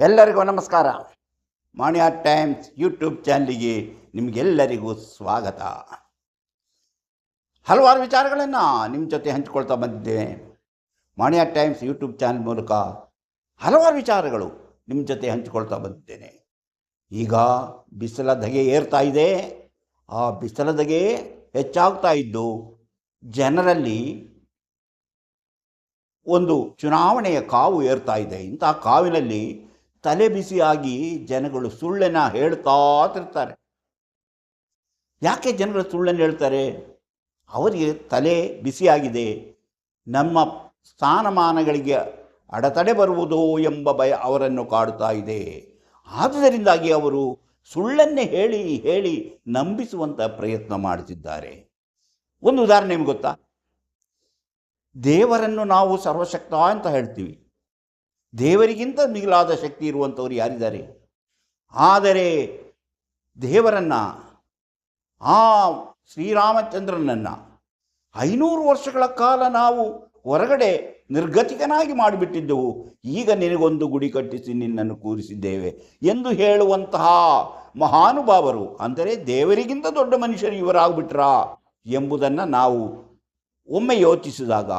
ಎಲ್ಲರಿಗೂ ನಮಸ್ಕಾರ. ಮಾಣಿಯಾ times YouTube ಚಾನಲಿಗೆ ನಿಮಗೆಲ್ಲರಿಗೂ ಸ್ವಾಗತ. ಹಲವಾರು ವಿಚಾರಗಳನ್ನು ನಿಮ್ಮ ಜೊತೆ ಹಂಚಿಕೊಳ್ತಾ ಬಂದಿದ್ದೇನೆ ಮಾಣಿಯಾ ಟೈಮ್ಸ್ ಯೂಟ್ಯೂಬ್ ಚಾನಲ್ ಮೂಲಕ ಹಲವಾರು ವಿಚಾರಗಳು ನಿಮ್ಮ ಜೊತೆ ಹಂಚಿಕೊಳ್ತಾ ಬಂದಿದ್ದೇನೆ. ಈಗ ಬಿಸಿಲ ಧಗೆ ಏರ್ತಾ ಇದೆ. ಆ ಬಿಸಿಲ ಧಗೆ ಹೆಚ್ಚಾಗ್ತಾ ಇದ್ದು ಜನರಲ್ಲಿ ಒಂದು ಚುನಾವಣೆಯ ಕಾವು ಏರ್ತಾ ಇದೆ. ಇಂಥ ಕಾವಿನಲ್ಲಿ ತಲೆ ಬಿಸಿಯಾಗಿ ಜನಗಳು ಸುಳ್ಳನ್ನು ಹೇಳ್ತಾ ತಿರ್ತಾರೆ. ಯಾಕೆ ಜನಗಳು ಸುಳ್ಳನ್ನು ಹೇಳ್ತಾರೆ? ಅವರಿಗೆ ತಲೆ ಬಿಸಿಯಾಗಿದೆ. ನಮ್ಮ ಸ್ಥಾನಮಾನಗಳಿಗೆ ಅಡೆತಡೆ ಬರುವುದೋ ಎಂಬ ಭಯ ಅವರನ್ನು ಕಾಡುತ್ತಾ ಇದೆ. ಆದುದರಿಂದಾಗಿ ಅವರು ಸುಳ್ಳನ್ನೇ ಹೇಳಿ ಹೇಳಿ ನಂಬಿಸುವಂಥ ಪ್ರಯತ್ನ ಮಾಡುತ್ತಿದ್ದಾರೆ. ಒಂದು ಉದಾಹರಣೆ ನಿಮ್ಗೆ ಗೊತ್ತಾ? ದೇವರನ್ನು ನಾವು ಸರ್ವಶಕ್ತ ಅಂತ ಹೇಳ್ತೀವಿ. ದೇವರಿಗಿಂತ ಮಿಗಿಲಾದ ಶಕ್ತಿ ಇರುವಂಥವ್ರು ಯಾರಿದ್ದಾರೆ? ಆದರೆ ದೇವರನ್ನು, ಆ ಶ್ರೀರಾಮಚಂದ್ರನನ್ನು ಐನೂರು ವರ್ಷಗಳ ಕಾಲ ನಾವು ಹೊರಗಡೆ ನಿರ್ಗತಿಕನಾಗಿ ಮಾಡಿಬಿಟ್ಟಿದ್ದೆವು. ಈಗ ನಿನಗೊಂದು ಗುಡಿ ಕಟ್ಟಿಸಿ ನಿನ್ನನ್ನು ಕೂರಿಸಿದ್ದೇವೆ ಎಂದು ಹೇಳುವಂತಹ ಮಹಾನುಭಾವರು, ಅಂದರೆ ದೇವರಿಗಿಂತ ದೊಡ್ಡ ಮನುಷ್ಯರು ಇವರಾಗ್ಬಿಟ್ರಾ ಎಂಬುದನ್ನು ನಾವು ಒಮ್ಮೆ ಯೋಚಿಸಿದಾಗ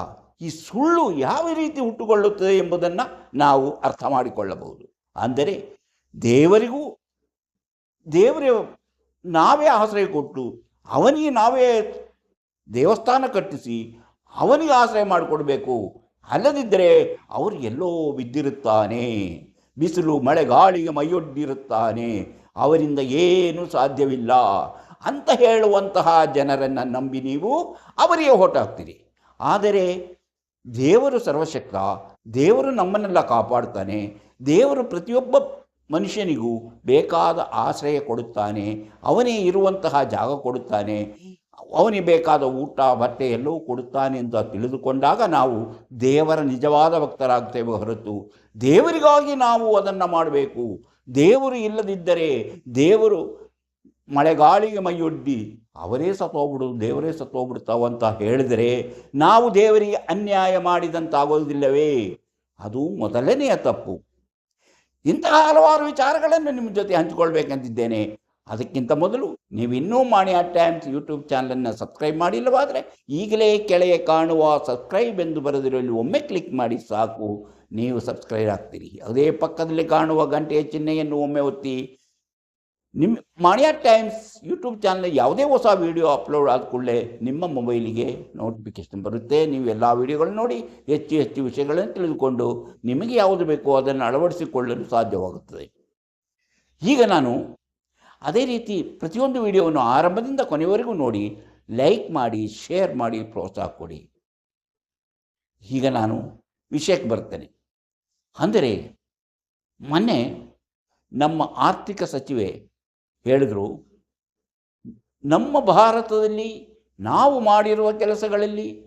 ಈ ಸುಳ್ಳು ಯಾವ ರೀತಿ ಹುಟ್ಟುಕೊಳ್ಳುತ್ತದೆ ಎಂಬುದನ್ನು ನಾವು ಅರ್ಥ ಮಾಡಿಕೊಳ್ಳಬಹುದು. ಅಂದರೆ ದೇವರಿಗೂ, ದೇವರ ನಾವೇ ಆಶ್ರಯ ಕೊಟ್ಟು, ಅವನಿಗೆ ನಾವೇ ದೇವಸ್ಥಾನ ಕಟ್ಟಿಸಿ, ಅವನಿಗೆ ಆಶ್ರಯ ಮಾಡಿಕೊಡ್ಬೇಕು. ಅಲ್ಲದಿದ್ದರೆ ಅವರು ಎಲ್ಲೋ ಬಿದ್ದಿರುತ್ತಾನೆ. ಬಿಸಿಲು, ಮಳೆ, ಗಾಳಿಗೆ ಮೈಯೊಡ್ಡಿರುತ್ತಾನೆ. ಅವರಿಂದ ಏನೂ ಸಾಧ್ಯವಿಲ್ಲ. ಅಂತ ಹೇಳುವಂತಹ ಜನರನ್ನು ನಂಬಿ ನೀವು ಅವರಿಗೆ ಹೊಟ್ಟಾಗ್ತೀರಿ ಆದರೆ ದೇವರು ಸರ್ವಶಕ್ತ, ದೇವರು ನಮ್ಮನ್ನೆಲ್ಲ ಕಾಪಾಡ್ತಾನೆ, ದೇವರು ಪ್ರತಿಯೊಬ್ಬ ಮನುಷ್ಯನಿಗೂ ಬೇಕಾದ ಆಶ್ರಯ ಕೊಡುತ್ತಾನೆ, ಅವನೇ ಇರುವಂತಹ ಜಾಗ ಕೊಡುತ್ತಾನೆ, ಅವನಿಗೆ ಬೇಕಾದ ಊಟ, ಬಟ್ಟೆ ಎಲ್ಲವೂ ಕೊಡುತ್ತಾನೆ ಅಂತ ತಿಳಿದುಕೊಂಡಾಗ ನಾವು ದೇವರ ನಿಜವಾದ ಭಕ್ತರಾಗ್ತೇವೆ ಹೊರತು ದೇವರಿಗಾಗಿ ನಾವು ಅದನ್ನು ಮಾಡಬೇಕು. ದೇವರು ಇಲ್ಲದಿದ್ದರೆ ದೇವರು ಮಳೆಗಾಳಿಗೆ ಮೈಯೊಡ್ಡಿ ಅವರೇ ಸತ್ತೋಗ್ಬಿಡು ದೇವರೇ ಸತ್ತೋಗ್ಬಿಡ್ತಾವಂತ ಹೇಳಿದರೆ ನಾವು ದೇವರಿಗೆ ಅನ್ಯಾಯ ಮಾಡಿದಂತಾಗೋದಿಲ್ಲವೇ? ಅದು ಮೊದಲನೆಯ ತಪ್ಪು. ಇಂತಹ ಹಲವಾರು ವಿಚಾರಗಳನ್ನು ನಿಮ್ಮ ಜೊತೆ ಹಂಚಿಕೊಳ್ಬೇಕಂತಿದ್ದೇನೆ. ಅದಕ್ಕಿಂತ ಮೊದಲು ನೀವು ಇನ್ನೂ ಆ ಟೈಮ್ಸ್ ಯೂಟ್ಯೂಬ್ ಚಾನಲನ್ನು ಸಬ್ಸ್ಕ್ರೈಬ್ ಮಾಡಿಲ್ಲವಾದರೆ ಈಗಲೇ ಕೆಳಗೆ ಕಾಣುವ ಸಬ್ಸ್ಕ್ರೈಬ್ ಎಂದು ಬರೆದಿರಲ್ಲಿ ಒಮ್ಮೆ ಕ್ಲಿಕ್ ಮಾಡಿ ಸಾಕು. ನೀವು ಸಬ್ಸ್ಕ್ರೈಬ್ ಆಗ್ತೀರಿ. ಅದೇ ಪಕ್ಕದಲ್ಲಿ ಕಾಣುವ ಗಂಟೆಯ ಚಿಹ್ನೆಯನ್ನು ಒಮ್ಮೆ ಒತ್ತಿ ನಿಮ್ಮ ಮಾಣಿಯಾ ಟೈಮ್ಸ್ ಯೂಟ್ಯೂಬ್ ಚಾನಲ್ ಯಾವುದೇ ಹೊಸ ವಿಡಿಯೋ ಅಪ್ಲೋಡ್ ಆದ ಕೂಡಲೇ ನಿಮ್ಮ ಮೊಬೈಲಿಗೆ ನೋಟಿಫಿಕೇಶನ್ ಬರುತ್ತೆ. ನೀವು ಎಲ್ಲ ವಿಡಿಯೋಗಳನ್ನ ನೋಡಿ, ಹೆಚ್ಚು ಹೆಚ್ಚು ವಿಷಯಗಳನ್ನು ತಿಳಿದುಕೊಂಡು ನಿಮಗೆ ಯಾವುದು ಬೇಕೋ ಅದನ್ನು ಅಳವಡಿಸಿಕೊಳ್ಳಲು ಸಾಧ್ಯವಾಗುತ್ತದೆ. ಈಗ ನಾನು ಅದೇ ರೀತಿ ಪ್ರತಿಯೊಂದು ವಿಡಿಯೋವನ್ನು ಆರಂಭದಿಂದ ಕೊನೆಯವರೆಗೂ ನೋಡಿ, ಲೈಕ್ ಮಾಡಿ, ಶೇರ್ ಮಾಡಿ, ಪ್ರೋತ್ಸಾಹ ಕೊಡಿ. ಈಗ ನಾನು ವಿಷಯಕ್ಕೆ ಬರ್ತೇನೆ. ಅಂದರೆ ಮೊನ್ನೆ ನಮ್ಮ ಆರ್ಥಿಕ ಸಚಿವೆ ಹೇಳಿದರು, ನಮ್ಮ ಭಾರತದಲ್ಲಿ ನಾವು ಮಾಡಿರುವ ಕೆಲಸಗಳಲ್ಲಿ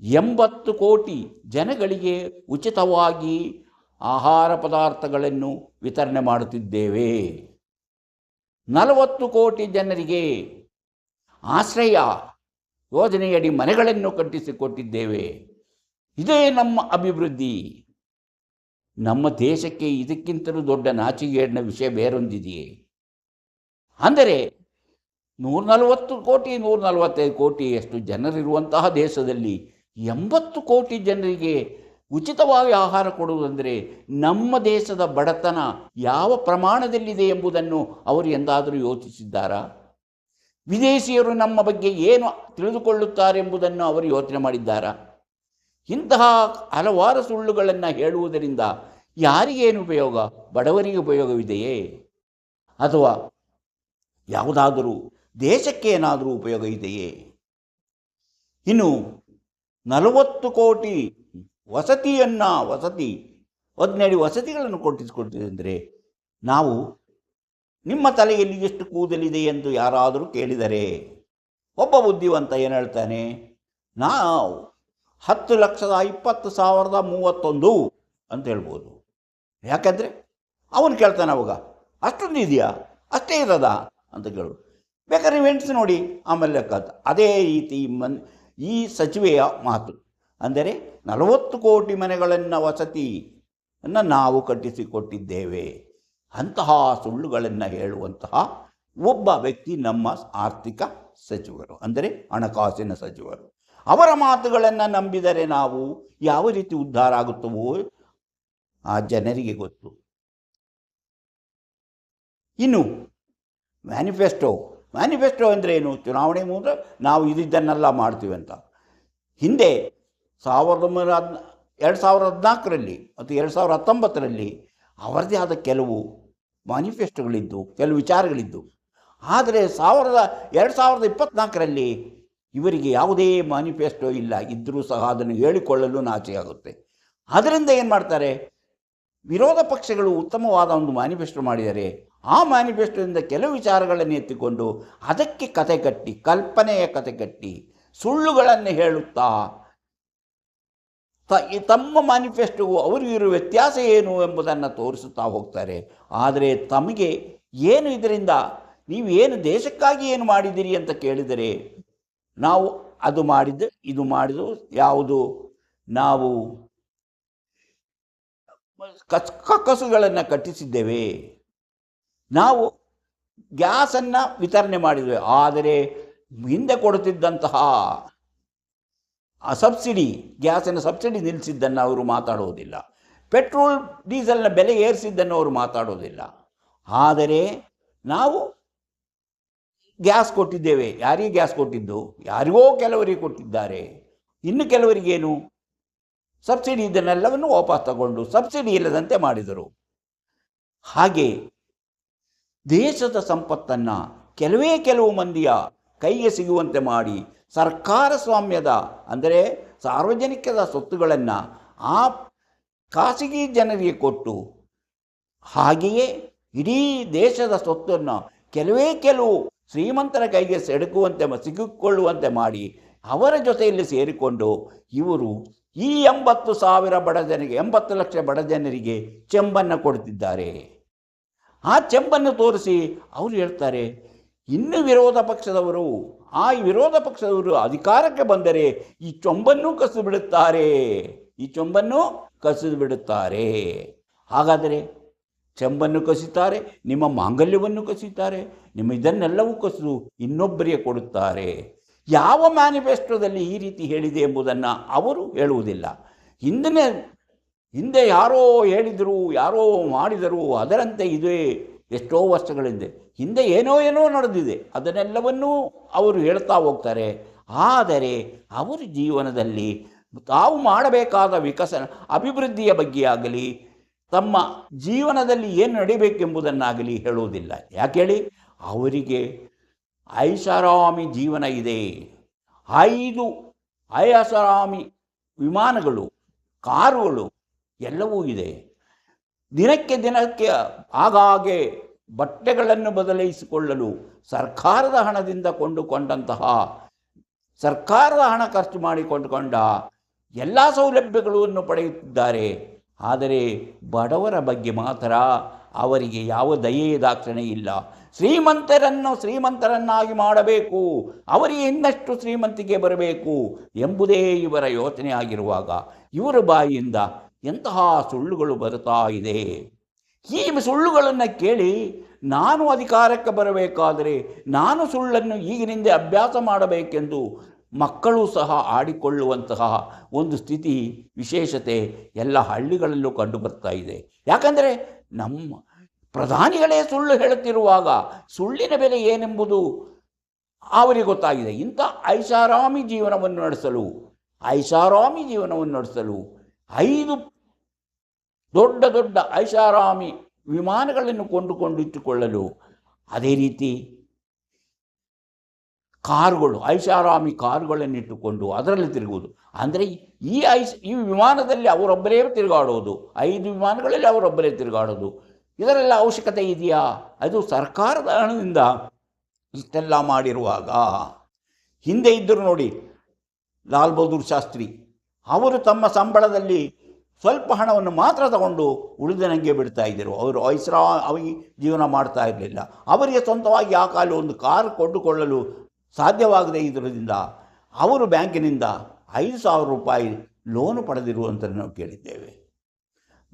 ಎಂಬತ್ತು ಕೋಟಿ ಜನಗಳಿಗೆ ಉಚಿತವಾಗಿ ಆಹಾರ ಪದಾರ್ಥಗಳನ್ನು ವಿತರಣೆ ಮಾಡುತ್ತಿದ್ದೇವೆ. ನಲವತ್ತು ಕೋಟಿ ಜನರಿಗೆ ಆಶ್ರಯ ಯೋಜನೆಯಡಿ ಮನೆಗಳನ್ನು ಕಟ್ಟಿಸಿಕೊಟ್ಟಿದ್ದೇವೆ. ಇದೇ ನಮ್ಮ ಅಭಿವೃದ್ಧಿ. ನಮ್ಮ ದೇಶಕ್ಕೆ ಇದಕ್ಕಿಂತಲೂ ದೊಡ್ಡ ನಾಚಿಗೇಡಿನ ವಿಷಯ ಬೇರೊಂದಿದೆಯೇ? ಅಂದರೆ ನೂರ ನಲವತ್ತು ಕೋಟಿ ನೂರ ನಲವತ್ತೈದು ಕೋಟಿಯಷ್ಟು ಜನರಿರುವಂತಹ ದೇಶದಲ್ಲಿ ಎಂಬತ್ತು ಕೋಟಿ ಜನರಿಗೆ ಉಚಿತವಾಗಿ ಆಹಾರ ಕೊಡುವುದಂದರೆ ನಮ್ಮ ದೇಶದ ಬಡತನ ಯಾವ ಪ್ರಮಾಣದಲ್ಲಿದೆ ಎಂಬುದನ್ನು ಅವರು ಎಂದಾದರೂ ಯೋಚಿಸಿದ್ದಾರಾ? ವಿದೇಶಿಯರು ನಮ್ಮ ಬಗ್ಗೆ ಏನು ತಿಳಿದುಕೊಳ್ಳುತ್ತಾರೆ ಎಂಬುದನ್ನು ಅವರು ಯೋಚನೆ ಮಾಡಿದ್ದಾರಾ? ಇಂತಹ ಹಲವಾರು ಸುಳ್ಳುಗಳನ್ನು ಹೇಳುವುದರಿಂದ ಯಾರಿಗೇನು ಉಪಯೋಗ? ಬಡವರಿಗೆ ಉಪಯೋಗವಿದೆಯೇ? ಅಥವಾ ಯಾವುದಾದರೂ ದೇಶಕ್ಕೆ ಏನಾದರೂ ಉಪಯೋಗ ಇದೆಯೇ? ಇನ್ನು ನಲವತ್ತು ಕೋಟಿ ವಸತಿಯನ್ನು, ವಸತಿ ಹದಿನೇಳು ವಸತಿಗಳನ್ನು ಕೊಟ್ಟಿಸಿಕೊಡ್ತೀವಿ ಅಂದರೆ ನಾವು ನಿಮ್ಮ ತಲೆಯಲ್ಲಿ ಎಷ್ಟು ಕೂದಲಿದೆ ಎಂದು ಯಾರಾದರೂ ಕೇಳಿದರೆ ಒಬ್ಬ ಬುದ್ಧಿವಂತ ಏನು ಹೇಳ್ತಾನೆ, ನಾವು ಹತ್ತು ಲಕ್ಷದ ಇಪ್ಪತ್ತು ಸಾವಿರದ ಮೂವತ್ತೊಂದು ಅಂತ ಹೇಳ್ಬೋದು. ಯಾಕಂದರೆ ಅವನು ಕೇಳ್ತಾನೆ ಅವಾಗ, ಅಷ್ಟೊಂದು ಇದೆಯಾ? ಅಷ್ಟೇ ಇರೋದಾ? ಅಂತ ಕೇಳು ಬೇಕಾದ್ರೆ ಎಣಿಸಿ ನೋಡಿ, ಆಮೇಲೆ ಲೆಕ್ಕ ಅದೇ ರೀತಿ ಮನ್, ಈ ಸಚಿವೆಯ ಮಾತು. ಅಂದರೆ ನಲವತ್ತು ಕೋಟಿ ಮನೆಗಳನ್ನು ವಸತಿ ಅನ್ನು ನಾವು ಕಟ್ಟಿಸಿಕೊಟ್ಟಿದ್ದೇವೆ. ಅಂತಹ ಸುಳ್ಳುಗಳನ್ನು ಹೇಳುವಂತಹ ಒಬ್ಬ ವ್ಯಕ್ತಿ ನಮ್ಮ ಆರ್ಥಿಕ ಸಚಿವರು. ಅಂದರೆ ಹಣಕಾಸಿನ ಸಚಿವರು. ಅವರ ಮಾತುಗಳನ್ನು ನಂಬಿದರೆ ನಾವು ಯಾವ ರೀತಿ ಉದ್ಧಾರ ಆಗುತ್ತವೋ ಆ ಜನರಿಗೆ ಗೊತ್ತು. ಇನ್ನು ಮ್ಯಾನಿಫೆಸ್ಟೋ. ಮ್ಯಾನಿಫೆಸ್ಟೋ ಅಂದರೆ ಏನು? ಚುನಾವಣೆ ಮುಂದೆ ನಾವು ಇದಿದ್ದನ್ನೆಲ್ಲ ಮಾಡ್ತೀವಿ ಅಂತ. ಹಿಂದೆ ಸಾವಿರದ ಒಂಬೈನೂರ ಹದ್, ಎರಡು ಸಾವಿರದ ಹದಿನಾಲ್ಕರಲ್ಲಿ ಮತ್ತು ಎರಡು ಸಾವಿರದ ಹತ್ತೊಂಬತ್ತರಲ್ಲಿ ಅವರದೇ ಆದ ಕೆಲವು ಮ್ಯಾನಿಫೆಸ್ಟೋಗಳಿದ್ದು, ಕೆಲವು ವಿಚಾರಗಳಿದ್ದು. ಆದರೆ ಸಾವಿರದ, ಎರಡು ಸಾವಿರದ ಇಪ್ಪತ್ತ್ನಾಲ್ಕರಲ್ಲಿ ಇವರಿಗೆ ಯಾವುದೇ ಮ್ಯಾನಿಫೆಸ್ಟೋ ಇಲ್ಲ. ಇದ್ದರೂ ಸಹ ಅದನ್ನು ಹೇಳಿಕೊಳ್ಳಲು ನಾಚಿಯಾಗುತ್ತೆ ಅದರಿಂದ ಏನು ಮಾಡ್ತಾರೆ? ವಿರೋಧ ಪಕ್ಷಗಳು ಉತ್ತಮವಾದ ಒಂದು ಮ್ಯಾನಿಫೆಸ್ಟೋ ಮಾಡಿದರೆ ಆ ಮ್ಯಾನಿಫೆಸ್ಟೋದಿಂದ ಕೆಲವು ವಿಚಾರಗಳನ್ನು ಎತ್ತಿಕೊಂಡು ಅದಕ್ಕೆ ಕತೆ ಕಟ್ಟಿ, ಕಲ್ಪನೆಯ ಕತೆ ಕಟ್ಟಿ, ಸುಳ್ಳುಗಳನ್ನು ಹೇಳುತ್ತಾ, ತ ತಮ್ಮ ಮ್ಯಾನಿಫೆಸ್ಟೋವು ಅವರಿಗಿರುವ ವ್ಯತ್ಯಾಸ ಏನು ಎಂಬುದನ್ನು ತೋರಿಸುತ್ತಾ ಹೋಗ್ತಾರೆ. ಆದರೆ ತಮಗೆ ಏನು ಇದರಿಂದ, ನೀವು ಏನು ದೇಶಕ್ಕಾಗಿ ಏನು ಮಾಡಿದ್ದೀರಿ ಅಂತ ಕೇಳಿದರೆ, ನಾವು ಅದು ಮಾಡಿದ್ದು, ಇದು ಮಾಡಿದ್ದು ಯಾವುದು? ನಾವು ಕಸ್ ಕಸುಗಳನ್ನು ಕಟ್ಟಿಸಿದ್ದೇವೆ. ನಾವು ಗ್ಯಾಸನ್ನು ವಿತರಣೆ ಮಾಡಿದ್ವಿ, ಆದರೆ ಹಿಂದೆ ಕೊಡುತ್ತಿದ್ದಂತಹ ಸಬ್ಸಿಡಿ, ಗ್ಯಾಸಿನ ಸಬ್ಸಿಡಿ ನಿಲ್ಲಿಸಿದ್ದನ್ನು ಅವರು ಮಾತಾಡುವುದಿಲ್ಲ ಪೆಟ್ರೋಲ್, ಡೀಸೆಲ್ನ ಬೆಲೆ ಏರಿಸಿದ್ದನ್ನು ಅವರು ಮಾತಾಡೋದಿಲ್ಲ. ಆದರೆ ನಾವು ಗ್ಯಾಸ್ ಕೊಟ್ಟಿದ್ದೇವೆ. ಯಾರಿಗೆ ಗ್ಯಾಸ್ ಕೊಟ್ಟಿದ್ದು? ಯಾರಿಗೋ ಕೆಲವರಿಗೆ ಕೊಟ್ಟಿದ್ದಾರೆ. ಇನ್ನು ಕೆಲವರಿಗೇನು? ಸಬ್ಸಿಡಿ ಇದನ್ನೆಲ್ಲವನ್ನು ವಾಪಸ್ ತಗೊಂಡು ಸಬ್ಸಿಡಿ ಇಲ್ಲದಂತೆ ಮಾಡಿದರು. ಹಾಗೆ ದೇಶದ ಸಂಪತ್ತನ್ನು ಕೆಲವೇ ಕೆಲವು ಮಂದಿಯ ಕೈಗೆ ಸಿಗುವಂತೆ ಮಾಡಿ ಸರ್ಕಾರ ಸ್ವಾಮ್ಯದ, ಅಂದರೆ ಸಾರ್ವಜನಿಕದ ಸ್ವತ್ತುಗಳನ್ನು ಆ ಖಾಸಗಿ ಜನರಿಗೆ ಕೊಟ್ಟು ಹಾಗೆಯೇ ಇಡೀ ದೇಶದ ಸ್ವತ್ತನ್ನು ಕೆಲವೇ ಕೆಲವು ಶ್ರೀಮಂತರ ಕೈಗೆ ಸೆಡುಕುವಂತೆ ಸಿಗಿಕೊಳ್ಳುವಂತೆ ಮಾಡಿ ಅವರ ಜೊತೆಯಲ್ಲಿ ಸೇರಿಕೊಂಡು ಇವರು ಈ ಎಂಬತ್ತು ಸಾವಿರ ಬಡ ಜನರಿಗೆ ಎಂಬತ್ತು ಲಕ್ಷ ಬಡ ಜನರಿಗೆ ಚೆಂಬನ್ನು ಕೊಡ್ತಿದ್ದಾರೆ ಆ ಚೆಂಬನ್ನು ತೋರಿಸಿ ಅವರು ಹೇಳ್ತಾರೆ, ಇನ್ನು ವಿರೋಧ ಪಕ್ಷದವರು, ಆ ವಿರೋಧ ಪಕ್ಷದವರು ಅಧಿಕಾರಕ್ಕೆ ಬಂದರೆ ಈ ಚೊಂಬನ್ನು ಕಸಿದು ಬಿಡುತ್ತಾರೆ ಈ ಚೊಂಬನ್ನು ಕಸಿದು ಬಿಡುತ್ತಾರೆ ಹಾಗಾದರೆ ಚೆಂಬನ್ನು ಕಸಿತಾರೆ, ನಿಮ್ಮ ಮಾಂಗಲ್ಯವನ್ನು ಕಸಿತಾರೆ, ನಿಮ್ಮ ಇದನ್ನೆಲ್ಲವೂ ಕಸಿದು ಇನ್ನೊಬ್ಬರಿಗೆ ಕೊಡುತ್ತಾರೆ. ಯಾವ ಮ್ಯಾನಿಫೆಸ್ಟೋದಲ್ಲಿ ಈ ರೀತಿ ಹೇಳಿದೆ ಎಂಬುದನ್ನು ಅವರು ಹೇಳುವುದಿಲ್ಲ. ಹಿಂದಿನ ಹಿಂದೆ ಯಾರೋ ಹೇಳಿದರು, ಯಾರೋ ಮಾಡಿದರು, ಅದರಂತೆ ಇದೇ ಎಷ್ಟೋ ವರ್ಷಗಳಿಂದೆ. ಹಿಂದೆ ಏನೋ ಏನೋ ನಡೆದಿದೆ. ಅದನ್ನೆಲ್ಲವನ್ನೂ ಅವರು ಹೇಳ್ತಾ ಹೋಗ್ತಾರೆ. ಆದರೆ ಅವರ ಜೀವನದಲ್ಲಿ ತಾವು ಮಾಡಬೇಕಾದ ವಿಕಸನ, ಅಭಿವೃದ್ಧಿಯ ಬಗ್ಗೆ ಆಗಲಿ ತಮ್ಮ ಜೀವನದಲ್ಲಿ ಏನು ನಡಿಬೇಕೆಂಬುದನ್ನಾಗಲಿ ಹೇಳುವುದಿಲ್ಲ. ಯಾಕೆ ಹೇಳಿ ಅವರಿಗೆ ಐಷಾರಾಮಿ ಜೀವನ ಇದೆ. ಐದು ಐಷಾರಾಮಿ ವಿಮಾನಗಳು, ಕಾರುಗಳು ಎಲ್ಲವೂ ಇದೆ. ದಿನಕ್ಕೆ ದಿನಕ್ಕೆ ಆಗಾಗ್ಗೆ ಬಟ್ಟೆಗಳನ್ನು ಬದಲಾಯಿಸಿಕೊಳ್ಳಲು ಸರ್ಕಾರದ ಹಣದಿಂದ ಕೊಂಡುಕೊಂಡಂತಹ, ಸರ್ಕಾರದ ಹಣ ಖರ್ಚು ಮಾಡಿಕೊಂಡುಕೊಂಡ ಎಲ್ಲ ಸೌಲಭ್ಯಗಳನ್ನು ಪಡೆಯುತ್ತಿದ್ದಾರೆ. ಆದರೆ ಬಡವರ ಬಗ್ಗೆ ಮಾತ್ರ ಅವರಿಗೆ ಯಾವ ದಯೆಯ ದಾಕ್ಷಣೆ ಇಲ್ಲ. ಶ್ರೀಮಂತರನ್ನು ಶ್ರೀಮಂತರನ್ನಾಗಿ ಮಾಡಬೇಕು. ಅವರಿಗೆ ಇನ್ನಷ್ಟು ಶ್ರೀಮಂತಿಗೆ ಬರಬೇಕು ಎಂಬುದೇ ಇವರ ಯೋಚನೆ ಆಗಿರುವಾಗ, ಇವರ ಬಾಯಿಯಿಂದ ಎಂತಹ ಸುಳ್ಳುಗಳು ಬರುತ್ತಾ ಇದೆ? ಈ ಸುಳ್ಳುಗಳನ್ನು ಕೇಳಿ ನಾನು ಅಧಿಕಾರಕ್ಕೆ ಬರಬೇಕಾದರೆ ನಾನು ಸುಳ್ಳನ್ನು ಈಗಿನಿಂದ ಅಭ್ಯಾಸ ಮಾಡಬೇಕೆಂದು ಮಕ್ಕಳು ಸಹ ಆಡಿಕೊಳ್ಳುವಂತಹ ಒಂದು ಸ್ಥಿತಿ, ವಿಶೇಷತೆ ಎಲ್ಲ ಹಳ್ಳಿಗಳಲ್ಲೂ ಕಂಡು ಬರ್ತಾ ಇದೆ. ಯಾಕಂದರೆ ನಮ್ಮ ಪ್ರಧಾನಿಗಳೇ ಸುಳ್ಳು ಹೇಳುತ್ತಿರುವಾಗ ಸುಳ್ಳಿನ ಬೆಲೆ ಏನೆಂಬುದು ಅವರಿಗೆ ಗೊತ್ತಾಗಿದೆ. ಇಂಥ ಐಷಾರಾಮಿ ಜೀವನವನ್ನು ನಡೆಸಲು, ಐಷಾರಾಮಿ ಜೀವನವನ್ನು ನಡೆಸಲು ಐದು ದೊಡ್ಡ ದೊಡ್ಡ ಐಷಾರಾಮಿ ವಿಮಾನಗಳನ್ನು ಕೊಂಡುಕೊಂಡಿಟ್ಟುಕೊಳ್ಳಲು ಅದೇ ರೀತಿ ಕಾರುಗಳು, ಐಷಾರಾಮಿ ಕಾರುಗಳನ್ನಿಟ್ಟುಕೊಂಡು ಅದರಲ್ಲಿ ತಿರುಗುವುದು. ಅಂದರೆ ಈ ಐಸ್ ಈ ವಿಮಾನದಲ್ಲಿ ಅವರೊಬ್ಬರೇ ತಿರುಗಾಡೋದು ಐದು ವಿಮಾನಗಳಲ್ಲಿ ಅವರೊಬ್ಬರೇ ತಿರುಗಾಡೋದು ಇದರೆಲ್ಲ ಅವಶ್ಯಕತೆ ಇದೆಯಾ? ಅದು ಸರ್ಕಾರದ ಹಣದಿಂದ ಇಷ್ಟೆಲ್ಲ ಮಾಡಿರುವಾಗ, ಹಿಂದೆ ಇದ್ದರು ನೋಡಿ, ಲಾಲ್ ಬಹದ್ದೂರ್ ಶಾಸ್ತ್ರಿ ಅವರು ತಮ್ಮ ಸಂಬಳದಲ್ಲಿ ಸ್ವಲ್ಪ ಹಣವನ್ನು ಮಾತ್ರ ತಗೊಂಡು ಉಳಿದನಂಗೆ ಬಿಡ್ತಾ ಇದ್ದರು. ಅವರು ಐಸ್ರ ಅವಿ ಜೀವನ ಮಾಡ್ತಾ ಇರಲಿಲ್ಲ. ಅವರಿಗೆ ಸ್ವಂತವಾಗಿ ಆ ಕಾಲ ಒಂದು ಕಾರ್ ಕೊಂಡುಕೊಳ್ಳಲು ಸಾಧ್ಯವಾಗದೇ ಇದರಿಂದ ಅವರು ಬ್ಯಾಂಕಿನಿಂದ ಐದು ಸಾವಿರ ರೂಪಾಯಿ ಲೋನು ಪಡೆದಿರುವಂತ ನಾವು ಕೇಳಿದ್ದೇವೆ.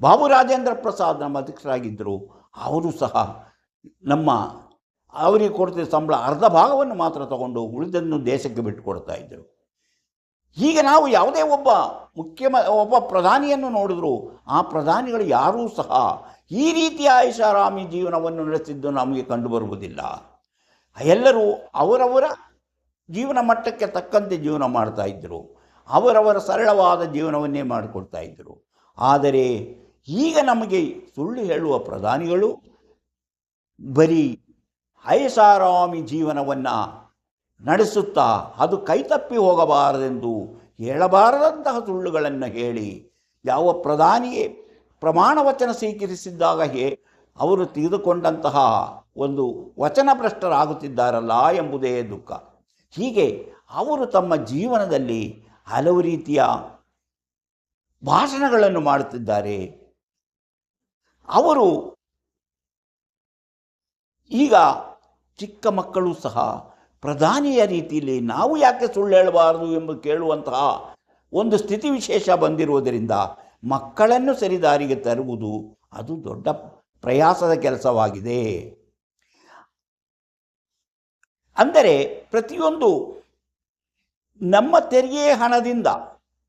ಬಾಬು ರಾಜೇಂದ್ರ ಪ್ರಸಾದ್ ನಮ್ಮ ಅಧ್ಯಕ್ಷರಾಗಿದ್ದರು. ಅವರು ಸಹ ನಮ್ಮ ಅವರಿಗೆ ಕೊಡ್ತಿದ್ದ ಸಂಬಳ ಅರ್ಧ ಭಾಗವನ್ನು ಮಾತ್ರ ತಗೊಂಡು ಉಳಿದನ್ನು ದೇಶಕ್ಕೆ ಬಿಟ್ಟುಕೊಡ್ತಾ ಇದ್ದರು. ಈಗ ನಾವು ಯಾವುದೇ ಒಬ್ಬ ಮುಖ್ಯಮ, ಒಬ್ಬ ಪ್ರಧಾನಿಯನ್ನು ನೋಡಿದ್ರು ಆ ಪ್ರಧಾನಿಗಳು ಯಾರೂ ಸಹ ಈ ರೀತಿಯ ಐಷಾರಾಮಿ ಜೀವನವನ್ನು ನಡೆಸಿದ್ದು ನಮಗೆ ಕಂಡುಬರುವುದಿಲ್ಲ. ಎಲ್ಲರೂ ಅವರವರ ಜೀವನ ಮಟ್ಟಕ್ಕೆ ತಕ್ಕಂತೆ ಜೀವನ ಮಾಡ್ತಾ ಇದ್ದರು. ಅವರವರ ಸರಳವಾದ ಜೀವನವನ್ನೇ ಮಾಡಿಕೊಡ್ತಾ ಇದ್ದರು. ಆದರೆ ಈಗ ನಮಗೆ ಸುಳ್ಳು ಹೇಳುವ ಪ್ರಧಾನಿಗಳು ಬರೀ ಐಷಾರಾಮಿ ಜೀವನವನ್ನು ನಡೆಸುತ್ತಾ ಅದು ಕೈತಪ್ಪಿ ಹೋಗಬಾರದೆಂದು ಹೇಳಬಾರದಂತಹ ಸುಳ್ಳುಗಳನ್ನು ಹೇಳಿ ಯಾವ ಪ್ರಧಾನಿಯೇ ಪ್ರಮಾಣ ವಚನ ಸ್ವೀಕರಿಸಿದ್ದಾಗ ಹೇ, ಅವರು ತೆಗೆದುಕೊಂಡಂತಹ ಒಂದು ವಚನ ಭ್ರಷ್ಟರಾಗುತ್ತಿದ್ದಾರಲ್ಲ ಎಂಬುದೇ ದುಃಖ. ಹೀಗೆ ಅವರು ತಮ್ಮ ಜೀವನದಲ್ಲಿ ಹಲವು ರೀತಿಯ ಭಾಷಣಗಳನ್ನು ಮಾಡುತ್ತಿದ್ದಾರೆ. ಅವರು ಈಗ ಚಿಕ್ಕ ಮಕ್ಕಳು ಸಹ ಪ್ರಧಾನಿಯ ರೀತಿಯಲ್ಲಿ ನಾವು ಯಾಕೆ ಸುಳ್ಳು ಹೇಳಬಾರದು ಎಂದು ಕೇಳುವಂತಹ ಒಂದು ಸ್ಥಿತಿ ವಿಶೇಷ ಬಂದಿರುವುದರಿಂದ ಮಕ್ಕಳನ್ನು ಸರಿದಾರಿಗೆ ತರುವುದು ಅದು ದೊಡ್ಡ ಪ್ರಯಾಸದ ಕೆಲಸವಾಗಿದೆ. ಅಂದರೆ ಪ್ರತಿಯೊಂದು ನಮ್ಮ ತೆರಿಗೆ ಹಣದಿಂದ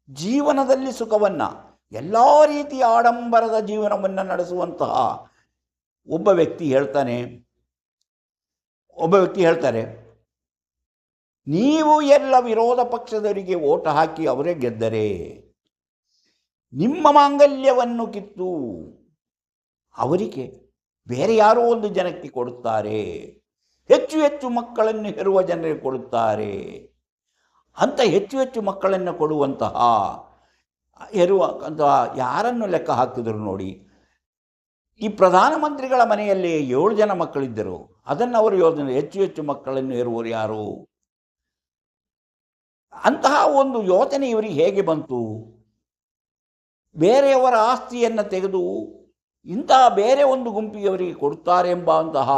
ಜೀವನದಲ್ಲಿ ಸುಖವನ್ನು, ಎಲ್ಲ ರೀತಿಯ ಆಡಂಬರದ ಜೀವನವನ್ನು ನಡೆಸುವಂತಹ ಒಬ್ಬ ವ್ಯಕ್ತಿ ಹೇಳ್ತಾನೆ, ಒಬ್ಬ ವ್ಯಕ್ತಿ ಹೇಳ್ತಾರೆ ನೀವು ಎಲ್ಲ ವಿರೋಧ ಪಕ್ಷದವರಿಗೆ ಓಟ ಹಾಕಿ ಅವರೇ ಗೆದ್ದರೆ ನಿಮ್ಮ ಮಾಂಗಲ್ಯವನ್ನು ಕಿತ್ತು ಅವರಿಗೆ ಬೇರೆ ಯಾರೋ ಒಂದು ಜನಕ್ಕೆ ಕೊಡುತ್ತಾರೆ. ಹೆಚ್ಚು ಹೆಚ್ಚು ಮಕ್ಕಳನ್ನು ಹೆರುವ ಜನರಿಗೆ ಕೊಡುತ್ತಾರೆ. ಅಂತ ಹೆಚ್ಚು ಹೆಚ್ಚು ಮಕ್ಕಳನ್ನು ಕೊಡುವಂತಹ ಹೆರುವ ಅಂತಹ ಯಾರನ್ನು ಲೆಕ್ಕ ಹಾಕಿದರು ನೋಡಿ, ಈ ಪ್ರಧಾನಮಂತ್ರಿಗಳ ಮನೆಯಲ್ಲಿ ಏಳು ಜನ ಮಕ್ಕಳಿದ್ದರು. ಅದನ್ನು ಅವರು ಯೋಜನೆ, ಹೆಚ್ಚು ಹೆಚ್ಚು ಮಕ್ಕಳನ್ನು ಹೆರುವರು ಯಾರು? ಅಂತಹ ಒಂದು ಯೋಚನೆ ಇವರಿಗೆ ಹೇಗೆ ಬಂತು? ಬೇರೆಯವರ ಆಸ್ತಿಯನ್ನು ತೆಗೆದು ಇಂತಹ ಬೇರೆ ಒಂದು ಗುಂಪಿಗೆ ಕೊಡುತ್ತಾರೆ ಎಂಬ ಅಂತಹ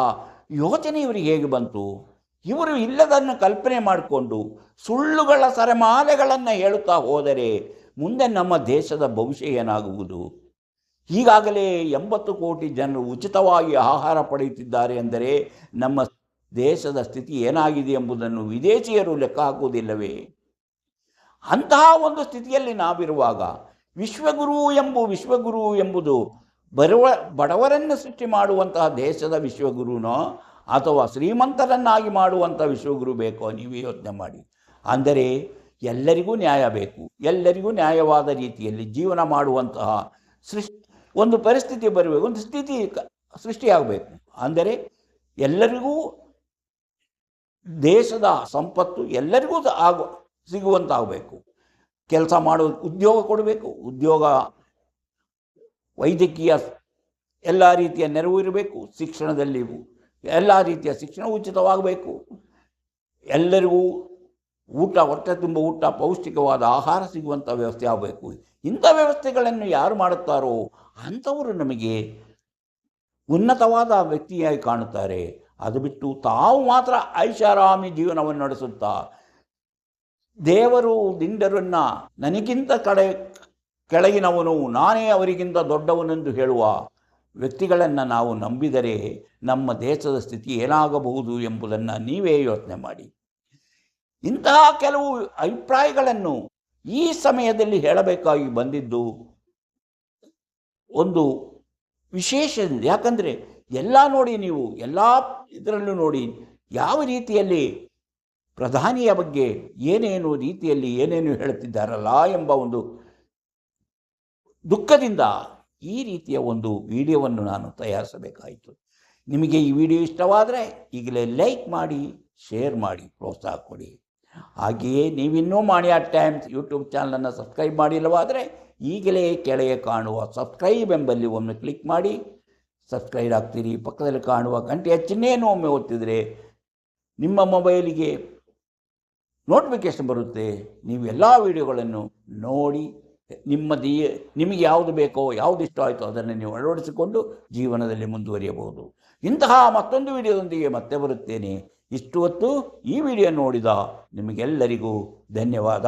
ಯೋಚನೆ ಇವರಿಗೆ ಹೇಗೆ ಬಂತು? ಇವರು ಇಲ್ಲದನ್ನು ಕಲ್ಪನೆ ಮಾಡಿಕೊಂಡು ಸುಳ್ಳುಗಳ ಸರಮಾಲೆಗಳನ್ನು ಹೇಳುತ್ತಾ ಹೋದರೆ ಮುಂದೆ ನಮ್ಮ ದೇಶದ ಭವಿಷ್ಯ ಏನಾಗುವುದು? ಈಗಾಗಲೇ ಎಂಬತ್ತು ಕೋಟಿ ಜನರು ಉಚಿತವಾಗಿ ಆಹಾರ ಪಡೆಯುತ್ತಿದ್ದಾರೆ ಎಂದರೆ ನಮ್ಮ ದೇಶದ ಸ್ಥಿತಿ ಏನಾಗಿದೆ ಎಂಬುದನ್ನು ವಿದೇಶಿಯರು ಲೆಕ್ಕ ಹಾಕುವುದಿಲ್ಲವೇ? ಅಂತಹ ಒಂದು ಸ್ಥಿತಿಯಲ್ಲಿ ನಾವಿರುವಾಗ ವಿಶ್ವಗುರು ಎಂಬು ವಿಶ್ವಗುರು ಎಂಬುದು ಬರುವ ಬಡವರನ್ನು ಸೃಷ್ಟಿ ಮಾಡುವಂತಹ ದೇಶದ ವಿಶ್ವಗುರುನೋ ಅಥವಾ ಶ್ರೀಮಂತರನ್ನಾಗಿ ಮಾಡುವಂಥ ವಿಶ್ವಗುರು ಬೇಕೋ ನೀವು ಯೋಚನೆ ಮಾಡಿ. ಅಂದರೆ ಎಲ್ಲರಿಗೂ ನ್ಯಾಯ ಬೇಕು. ಎಲ್ಲರಿಗೂ ನ್ಯಾಯವಾದ ರೀತಿಯಲ್ಲಿ ಜೀವನ ಮಾಡುವಂತಹ ಸೃಷ್ಟಿ ಒಂದು ಪರಿಸ್ಥಿತಿ ಬರಬೇಕು ಒಂದು ಸ್ಥಿತಿ ಸೃಷ್ಟಿಯಾಗಬೇಕು. ಅಂದರೆ ಎಲ್ಲರಿಗೂ ದೇಶದ ಸಂಪತ್ತು ಎಲ್ಲರಿಗೂ ಆಗು ಸಿಗುವಂತಾಗಬೇಕು. ಕೆಲಸ ಮಾಡೋ ಉದ್ಯೋಗ ಕೊಡಬೇಕು, ಉದ್ಯೋಗ, ವೈದ್ಯಕೀಯ ಎಲ್ಲ ರೀತಿಯ ನೆರವು ಇರಬೇಕು, ಶಿಕ್ಷಣದಲ್ಲಿ ಎಲ್ಲ ರೀತಿಯ ಶಿಕ್ಷಣ ಉಚಿತವಾಗಬೇಕು. ಎಲ್ಲರಿಗೂ ಊಟ, ಹೊಟ್ಟೆ ತುಂಬ ಊಟ, ಪೌಷ್ಟಿಕವಾದ ಆಹಾರ ಸಿಗುವಂಥ ವ್ಯವಸ್ಥೆ ಆಗಬೇಕು. ಇಂಥ ವ್ಯವಸ್ಥೆಗಳನ್ನು ಯಾರು ಮಾಡುತ್ತಾರೋ ಅಂಥವರು ನಮಗೆ ಉನ್ನತವಾದ ವ್ಯಕ್ತಿಯಾಗಿ ಕಾಣುತ್ತಾರೆ. ಅದು ಬಿಟ್ಟು ತಾವು ಮಾತ್ರ ಐಷಾರಾಮಿ ಜೀವನವನ್ನು ನಡೆಸುತ್ತಾ ದೇವರು ದಿಂಡರನ್ನು ನನಗಿಂತ ಕಡೆ, ಕೆಳಗಿನವನು, ನಾನೇ ಅವರಿಗಿಂತ ದೊಡ್ಡವನೆಂದು ಹೇಳುವ ವ್ಯಕ್ತಿಗಳನ್ನು ನಾವು ನಂಬಿದರೆ ನಮ್ಮ ದೇಶದ ಸ್ಥಿತಿ ಏನಾಗಬಹುದು ಎಂಬುದನ್ನು ನೀವೇ ಯೋಚನೆ ಮಾಡಿ. ಇಂತಹ ಕೆಲವು ಅಭಿಪ್ರಾಯಗಳನ್ನು ಈ ಸಮಯದಲ್ಲಿ ಹೇಳಬೇಕಾಗಿ ಬಂದಿದ್ದು ಒಂದು ವಿಶೇಷ ಯಾಕಂದರೆ ಎಲ್ಲ ನೋಡಿ ನೀವು, ಎಲ್ಲ ಇದರಲ್ಲೂ ನೋಡಿ ಯಾವ ರೀತಿಯಲ್ಲಿ ಪ್ರಧಾನಿಯ ಬಗ್ಗೆ ಏನೇನು ರೀತಿಯಲ್ಲಿ ಏನೇನು ಹೇಳುತ್ತಿದ್ದಾರಲ್ಲ ಎಂಬ ಒಂದು ದುಃಖದಿಂದ ಈ ರೀತಿಯ ಒಂದು ವಿಡಿಯೋವನ್ನು ನಾನು ತಯಾರಿಸಬೇಕಾಯಿತು. ನಿಮಗೆ ಈ ವಿಡಿಯೋ ಇಷ್ಟವಾದರೆ ಈಗಲೇ ಲೈಕ್ ಮಾಡಿ, ಶೇರ್ ಮಾಡಿ, ಪ್ರೋತ್ಸಾಹ ಕೊಡಿ. ಹಾಗೆಯೇ ನೀವಿನ್ನೂ ಮಾಣಿಯ ಟೈಮ್ಸ್ ಯೂಟ್ಯೂಬ್ ಚಾನಲನ್ನು ಸಬ್ಸ್ಕ್ರೈಬ್ ಮಾಡಿಲ್ಲವಾದರೆ ಈಗಲೇ ಕೆಳಗೆ ಕಾಣುವ ಸಬ್ಸ್ಕ್ರೈಬ್ ಎಂಬಲ್ಲಿ ಒಮ್ಮೆ ಕ್ಲಿಕ್ ಮಾಡಿ, ಸಬ್ಸ್ಕ್ರೈಬ್ ಆಗ್ತೀರಿ. ಪಕ್ಕದಲ್ಲಿ ಕಾಣುವ ಗಂಟೆಯ ಚಿಹ್ನೆಯನ್ನು ಒಮ್ಮೆ ಒತ್ತಿದರೆ ನಿಮ್ಮ ಮೊಬೈಲಿಗೆ ನೋಟಿಫಿಕೇಶನ್ ಬರುತ್ತೆ. ನೀವು ಎಲ್ಲ ವಿಡಿಯೋಗಳನ್ನು ನೋಡಿ, ನಿಮ್ಮ ದಿ, ನಿಮಗೆ ಯಾವುದು ಬೇಕೋ, ಯಾವುದು ಇಷ್ಟ ಆಯಿತೋ ಅದನ್ನು ನೀವು ಅಳವಡಿಸಿಕೊಂಡು ಜೀವನದಲ್ಲಿ ಮುಂದುವರಿಯಬಹುದು. ಇಂತಹ ಮತ್ತೊಂದು ವಿಡಿಯೋದೊಂದಿಗೆ ಮತ್ತೆ ಬರುತ್ತೇನೆ. ಇಷ್ಟು ಹೊತ್ತು ಈ ವಿಡಿಯೋ ನೋಡಿದ ನಿಮಗೆಲ್ಲರಿಗೂ ಧನ್ಯವಾದ.